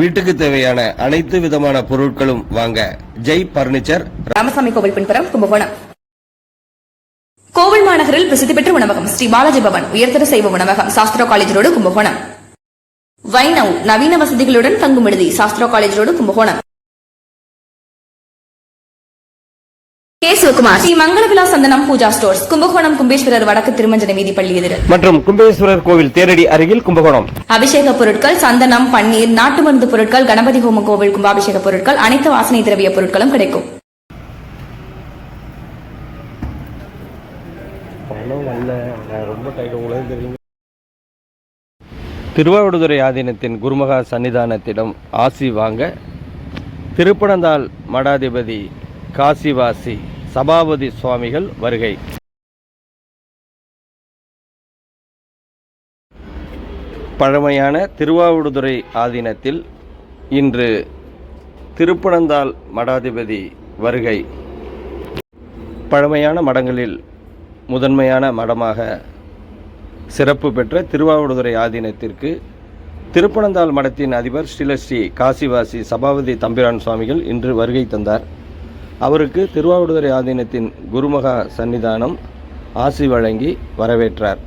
வீட்டுக்கு தேவையான அனைத்து விதமான பொருட்களும் வாங்க. ஜெய் பர்னிச்சர். ராமசாமி கோவில் பின்புறம் கும்பகோணம். கோவில் மாநகரில் பிரசித்தி பெற்ற உணவகம் ஸ்ரீ பாலாஜி பவன் உயர்தர சைவ உணவகம் சாஸ்திரா காலேஜ் ரோடு கும்பகோணம். வைணவ் நவீன வசதிகளுடன் தங்கும் விடுதி சாஸ்திரா காலேஜ் ரோடு கும்பகோணம். சிவகுமார். ஸ்ரீ மங்களவிலா சந்தனம் பூஜா ஸ்டோர்ஸ் கும்பகோணம் கும்பேஸ்வரர் வடக்கு திருமஞ்சன வீதி பள்ளி எதிர். மற்றும் கும்பேஸ்வரர் கோவில் தேரடி அருகில் கும்பகோணம். அபிஷேக பொருட்கள் சந்தனம் பன்னீர் நாட்டு மருந்து பொருட்கள் கணபதி ஹோம கோவில் கும்பாபிஷேக பொருட்கள் அனைத்து வாசனை திரவிய பொருட்களும் கிடைக்கும். திருவாவடுதுறை ஆதீனத்தின் குருமகா சன்னிதானத்திடம் ஆசி வாங்க திருப்பனந்தாள் மடாதிபதி காசிவாசி சபாபதி சுவாமிகள் வருகை. பழமையான திருவாவடுதுறை ஆதீனத்தில் இன்று திருப்பனந்தாள் மடாதிபதி வருகை. பழமையான மடங்களில் முதன்மையான மடமாக சிறப்பு பெற்ற திருவாவடுதுறை ஆதீனத்திற்கு திருப்பனந்தாள் மடத்தின் அதிபர் ஸ்ரீலஸ்ரீ காசிவாசி சபாபதி தம்பிரான் சுவாமிகள் இன்று வருகை தந்தார். அவருக்கு திருவாவடுதுறை ஆதீனத்தின் குருமகா சன்னிதானம் ஆசி வழங்கி வரவேற்றார்.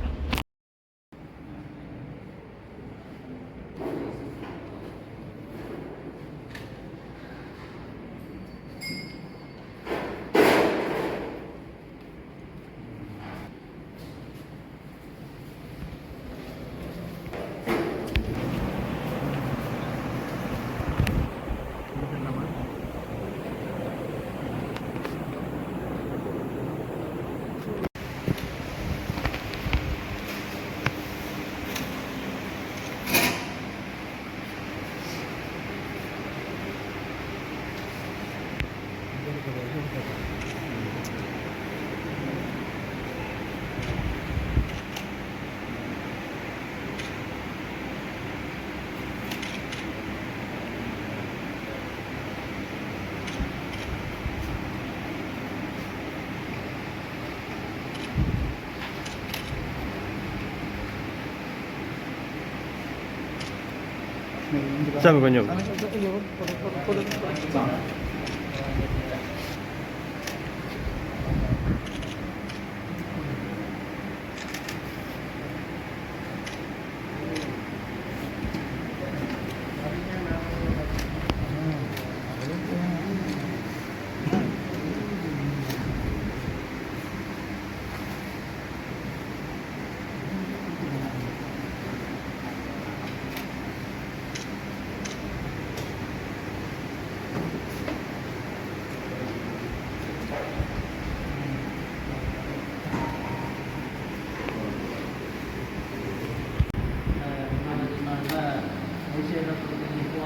Sao mà?